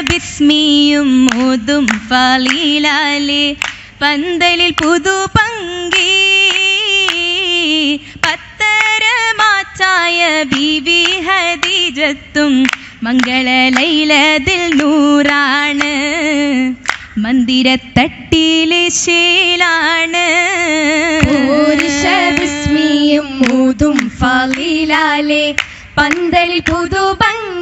ബിസ്മിയും മോതും ഫലീലാലെ. പന്തലിൽ പുതു പങ്കി. പത്തര മാച്ചായ ബിബി ഹദീജത്തും മംഗള ലൈലതിൽ നൂറാണ്. മന്ദിരത്തട്ടിലെ ശേലാണ്. ഋഷഭിസ്മിയും മുതും മൂതും പന്തലിൽ പന്തലിൽ പുതുഭംഗി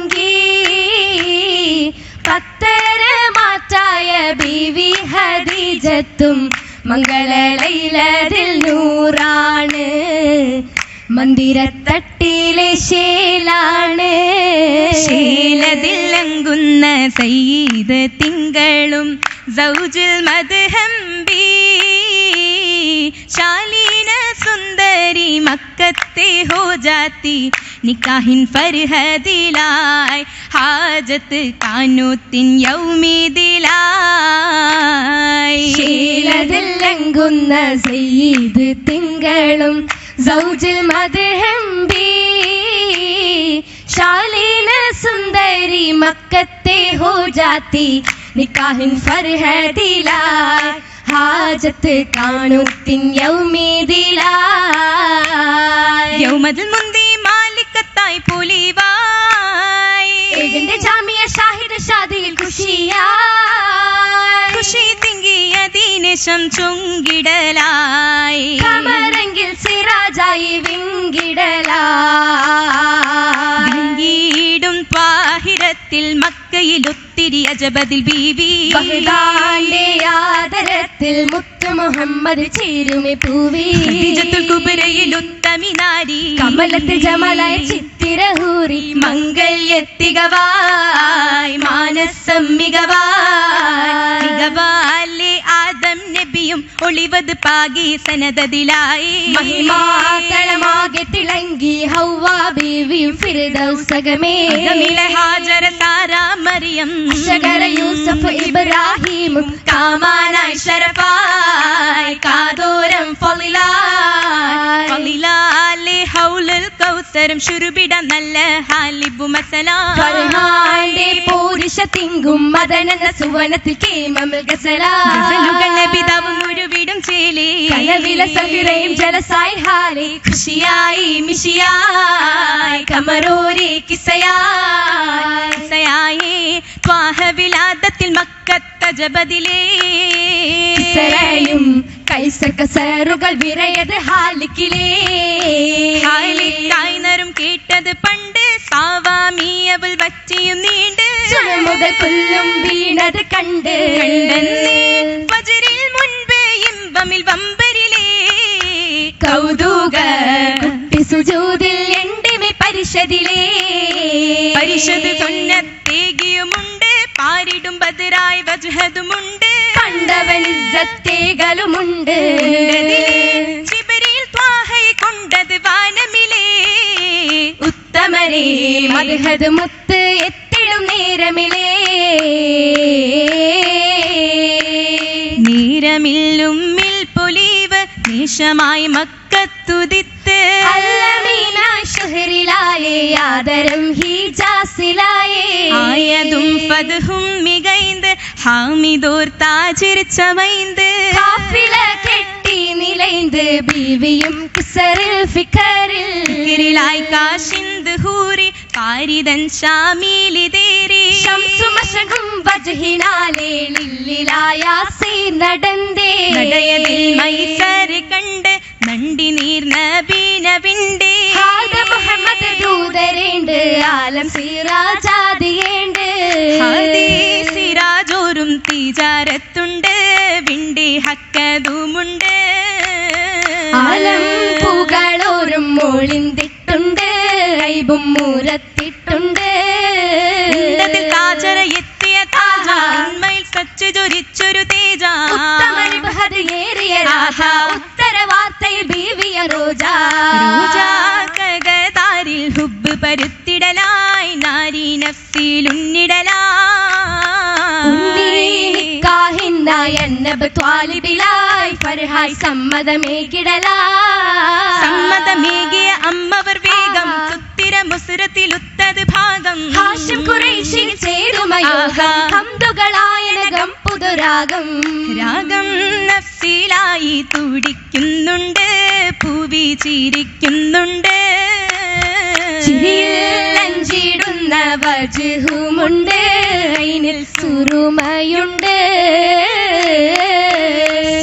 പത്തര മാറ്റായ ബീവി ഹദീജത്തും മംഗളയിലതിൽ നൂറാണ്. മന്ദിരത്തട്ടിലെ ശേലാണ്. ശീലതില്ലങ്കുന്ന സയ്യിദ് തിങ്കളും സൗജിൽ മദ്ഹംബി. ശാലീന സുന്ദരി മക്കത്തെ ഹോ ജാത്തി നിക്കാഹിൻ ഫർഹദിലായ് ഹാജത്ത് കാനൂത്തിൻ യൗമീദിലായ് ശീലതിലങ്കുന്ന സയ്യിദ് തിങ്കളും സൗജിൽ മദ്ഹംബി ശാലീന സുന്ദരി മക്കത്തെ ഹോ ജാത്തി നിക്കാഹിൻ ഫർഹദിലായ് ഹാജത്ത് കാണുത്തിൻ യൗമീദിലായ് യൗമതിൽ മുന്തി മാലിക്കത്തായി പുലിവായി. ഇതിന്റെ ജാമിയ ഷാഹിദ് ഷാദിയിൽ ഖുഷിയായി ഖുഷി തിങ്കിയ ദീനേശം ചുങ്കിടലായി. കമറെങ്കിൽ സിറാജായി വിങ്കിടലായി. വിങ്കീടും പാഹിരത്തിൽ മക്കയിൽ ഒത്തിരി അജബദിൽ ബീവി. ആദരത്തിൽ മുത്തു മുഹമ്മദ് ചേരുമി പൂവി. കുബരയിൽ ഉത്തമി നാരി കമലത്തിൽ ജമലായ ചിത്തിരഹൂരി മംഗല്യത്തികവായ് മാനസം മികവായി നബിയും ഒളിവത് പാകി സനദതിലായി മഹിമാതളമാകെ തിളങ്ങി ഹൗവ ബീവി ഫിർദൗസകമേ അകമിലെ ഹാജര സാര മറിയം. അശകര യൂസഫ് ഇബ്രാഹിമും കാമാന ശരഫായി ഹൗലുൽ ശുരുപിട നല്ല ഹാലിബു മസല പൂരുഷ തിങ്കും മദനെന്ന സുവനത്തിൽ കേമമിൽ ഗസലാ. ഗസലുകളുടെ പിതാവും ചേലി. കനവില സഹിറയും ജലസായി ഹാലെ ഖുഷിയായി മിഷിയായി. കമറോരെ കിസയായി കിസയായി ത്വാഹ വിലാദത്തിൽ മക്കത്ത ജബദിലേ കൈസക്കസറുകൾ വിറയത് ഹാലിക്കിലേ. കായ്നരും കേട്ടത് പണ്ട് സാവാമിയവൾ വച്ചിയും നീണ്ട്. മുതൽ പുല്ലും വീണത് കണ്ട്. കണ്ടെന്നേ ഫജ്റിൽ മുൻപ് ഇമ്പമിൽ വമ്പരിലേ. കൗതുക സുജൂതിൽ എണ്ടിമി പരിഷതിലേ പരിഷത് സുന്നത്തേകിയുമുണ്ട് പാരിടും ബദരായി വജ്ഹതുമുണ്ട് കണ്ടവൻ ഇജ്ജത്തേകലുമുണ്ട് ജിബ്രീൽ ത്വാഹയെ കൊണ്ടത് വാനമിലേ. ഉത്തമരേ മദ്ഹദ് മുത്ത് എത്തിടും നേരമിലേ. നീരമില്ലുമ്മിൽ പൊലീവ് നിശമായി മക്കത്തുതിത്ത് തുതിത്ത് ഷുഹരിലായേ ആദരം ഹീജാസിലായേ ആയതും ഫതുഹും മികൈന്ദ് ഹാമിദോർ താജിർ ചമൈന്ദ് കാഫില കെട്ടി നിലൈന്ദ് ബീവിയും കിസറിൽ ഫിക്കറിൽ ഫിക്രിലായി കാശിന്ദ് ഹൂരി കാരിതൻ ഷാമീലി തേരി ശംസുമശകും വജ്ഹിനാലേ ലില്ലിലായാസി നടന്തേ. നടയതിൽ മൈസർ കണ്ട് നണ്ടി നീർ നബീനവിണ്ടേ ഹാദ മുഹമ്മദ് ദൂതരേണ്ട് ആലം സിറാജാതിയേണ്ട് ഹാദി സിറാജോറും തീജാരത്തുണ്ട് വിണ്ടി ഹക്കതുമുണ്ട്. ആലം പൂകളോരും മോളിന്തിട്ടുണ്ട് ഐബും മൂരത്തിട്ടുണ്ട്. താജര എത്തിയ താജ ഉന്മയിൽ സച്ച് റോജ ൂജാകതാരിൽ ഹുബ് പരുത്തിടലായി നാരി നഫ്സിലുന്നിടലായി. ഫർഹായ് സമ്മതമേകിടലായി. സമ്മതമേകിയ അമ്മവർ വേഗം സുത്തിര മുസുരത്തിലുത്തത് ഭാഗം. ഹാഷം കുറേശി ചേരുമയോഗം ആഹാ. ഹംദുകളായനകം പുതുരാഗം. രാഗം നഫ്സിലായി തുടിക്കുന്നുണ്ട് പൂവി ചിരിക്കുന്നുണ്ട്. ചിരിയിൽ അഞ്ചിടുന്ന വജുഹുമുണ്ട് അയിനിൽ സുറുമയുണ്ട്.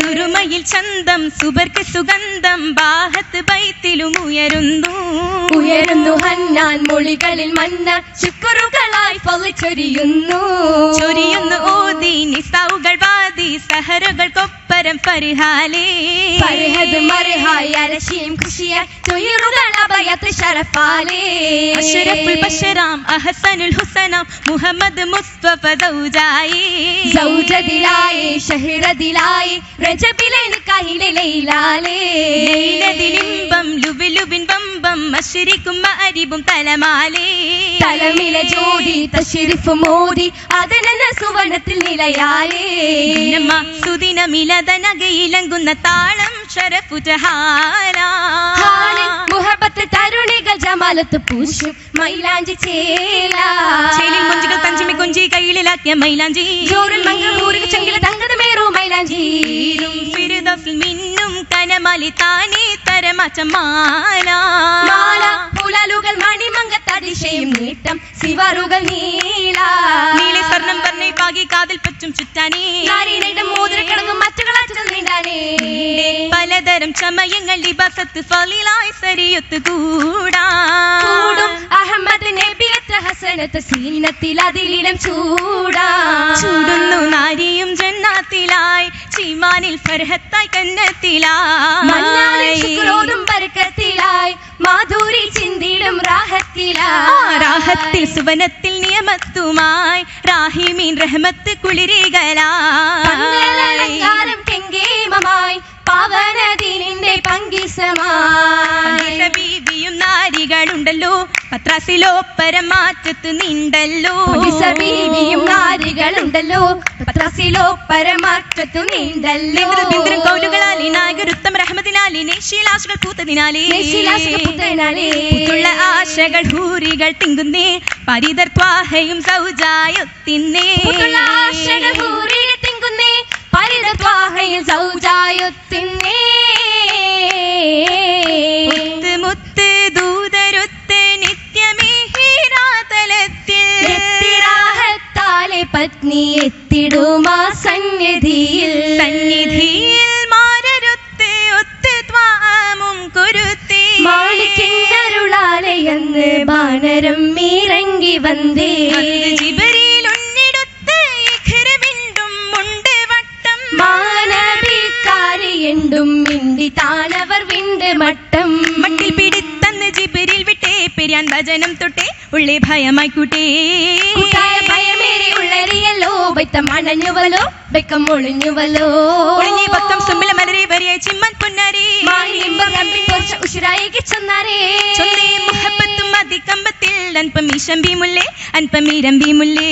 സുറുമയിൽ ചന്തം സുബർക്ക് സുഗന്ധം ബാഹത്ത് ബൈത്തിലും ഉയരുന്നു. ഉയരുന്നു ഹന്നാൻ മൊഴികളിൽ മന്ന ചുക്കറുകളായി പൊളിച്ചൊരിയുന്നു നിസാവുകൾ വാതി പരിഹാലി. അരശിയും തുയറുകൾ അഭയത്ത് അഷ്റഫുൽ ബഷറാം അഹസനുൽ ഹുസനാം മുഹമ്മദ് മുസ്തഫ ദൗജായി. രജബിലെ നിക്കാഹിലെ ലൈലാലേ. ലുബിലുബിൻ വമ്പം അശ്രിക്കും അരിബും തലമാലേ. തലമിലെ ജ്യോതി തശരിഫ് മോദി അതനെന്ന സുവർണത്തിൽ നിലയാലേ. സുദിനമിലത സുദിനമിലതനകയിലങ്കുന്ന താളം ഷറഫു മുഹബത്ത് തരുണികൾ ജമാലത്ത് പൂശും മൈലാഞ്ചി ചേല. ചേലിൽ മുഞ്ചുകൾ തഞ്ചിമി കൊഞ്ചി കയ്യിലാക്കിയ മൈലാഞ്ചി. ജോറിൽ മംഗളൂരിൽ ചെങ്കില മേറു മൈലാഞ്ചി. ഫിർദൗസിൽ മിന്നും കനമലി താനേ തരമച്ചമാല മാല പുലലുകൾ മണിമങ്കത്തതിശയും നീട്ടം ശിവറുകൾ നീല. നീലി സ്വർണം പറഞ്ഞേ പാകി കാതിൽ പച്ചും ചുറ്റാനേ. മോതിരക്കിടങ്ങും മോതിര കിടങ്ങും മറ്റുകളാറ്റുകൾ നീണ്ടാനേ. പലതരം ചമയങ്ങൾ ലിബസത്ത് ഫലിലായി സരിയൊത്ത് കൂടാ. അഹമ്മദ് നബിയത്ത് ഹസനത്ത് സീനത്തിൽ അതിലിടം ചൂടാ. ചൂടുന്നു നാരിയ ചീമാനിൽ ഫർഹത്തായി കന്നത്തിലായി ബർക്കത്തിലായി മാധുരി ചിന്തിടും റാഹത്തിലായി രാഹത്തിൽ സുവനത്തിൽ നിയമത്തുമായി. റാഹിമീൻ റഹ്മത്ത് കുളിരികളായി. പന്തലലങ്കാരം പവനദിനിന്റെ പങ്കിസമായി. ബീവിയും നാരികളുണ്ടല്ലോ. പത്രാസിലോ പരമാറ്റത്ത് നിണ്ടല്ലോ. ബീവിയും നാരികളുണ്ടല്ലോ. പത്രസിലോ പരമാറ്റത്ത് നീണ്ടല്ലോ. കൗലുകളാലി നായകരുത്തം റഹ്മത്തിനാലി നേശീലാശകൾ പൂത്തതിനാലേ. ആശകൾ ഹൂരികൾ തിങ്കുന്നേ. സൗജായത്തിന്നേ. ആശകൾ ഹൂറിയെ തിങ്കുന്നേ. പരിതത്വാഹയിൽ സൗജായൊത്തിന്നേ. മുത്ത് മുത്ത് ദൂതരുത്ത് നിത്യമീ ഹീരാതലത്തിൽ എത്തിരാഹത്താലെ പത്നി എത്തിടുമാ സന്നിധിയിൽ. സന്നിധിയിൽ മാരരുത്തെ ഒത്ത് ത്വാമും കുരുത്തേ. മാളിക്കിന്നരുളാലയെന്ന് ബാനരം ഇറങ്ങി വന്നേ. പെരിയാൻ ഭജനം തൊട്ടേ ഉള്ളി ഭയമായി ഉയർന്നിടുന്നേ കൂട്ടായ ഭയമേറി ഉള്ളരിയല്ലോ ബൈത്തം അണഞ്ഞുവല്ലോ ബെക്കം ഒളിഞ്ഞുവല്ലോ. ഒളിഞ്ഞേ പക്കം സുമ്മില മലരെ വരിയ ചിമ്മൻ പൊന്നാരേ. മാഹിമ്പർ കമ്പിൽ കുറച്ച് ഉഷിരായിക്ക് ചെന്നാരേ ചൊന്നേ മുഹബത്തും അതികമ്പത്തിൽ അൻപം ഈശമ്പി മുല്ലേ അൻപം ഈരമ്പി മുല്ലേ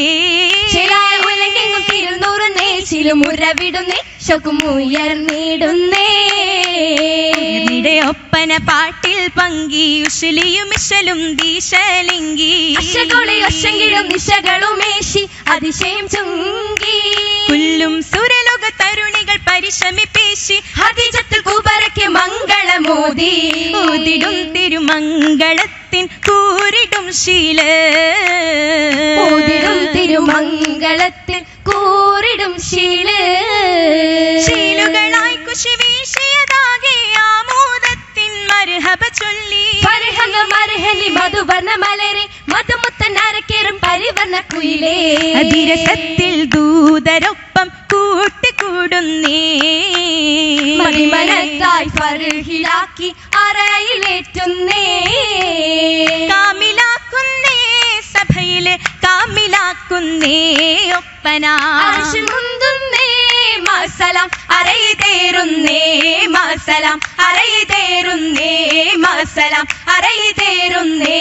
ശിലായ ഉലകെങ്ങും തിരുന്നൂറുന്നേ ചിലുമുരവിടുന്നേ ശകുമുയർന്നിടുന്നേ നിടെ ഒപ്പന പാട്ടിൽ പങ്കി ഉശലിയും ഇശലും ദീശലിംഗി ഒശങ്കിലും നിശകളുമേശി അതിശയം ചുങ്കി. പുല്ലും സുരലോക തരുണികൾ പരിശ്രമിപ്പേശി. ഹതിജത്തിൽ കുബരയ്ക്ക് മംഗളമോദി. ഊതിടും തിരുമംഗളത്തിൻ കൂരിടും ശീല. ഊതിടും തിരുമംഗളത്തിൻ കൂരിടും ശീല. ശീലുകളായി കുശി ആമോദത്തിൻ മർഹബ ചൊല്ലി. പരിഹങ്ങ മരഹലി മധുവർണ മലരെ മധുമുത്തൻ അരക്കേറും പരിവർണ കുയിലേ. അതിരസത്തിൽ ദൂതരൊപ്പം കൂട്ടിക്കൂടുന്നേ. മണിമനത്തായി ഫർഹിലാക്കി അറയിലേറ്റുന്നേ. കാമിലാക്കുന്നേ സഭയിലെ കാമിലാക്കുന്നേ ഒപ്പന. മസലാം അറയിതേറുന്നേ മാസലാം അറയിതേറുന്നേ അറയി അറയിതേറുന്നേ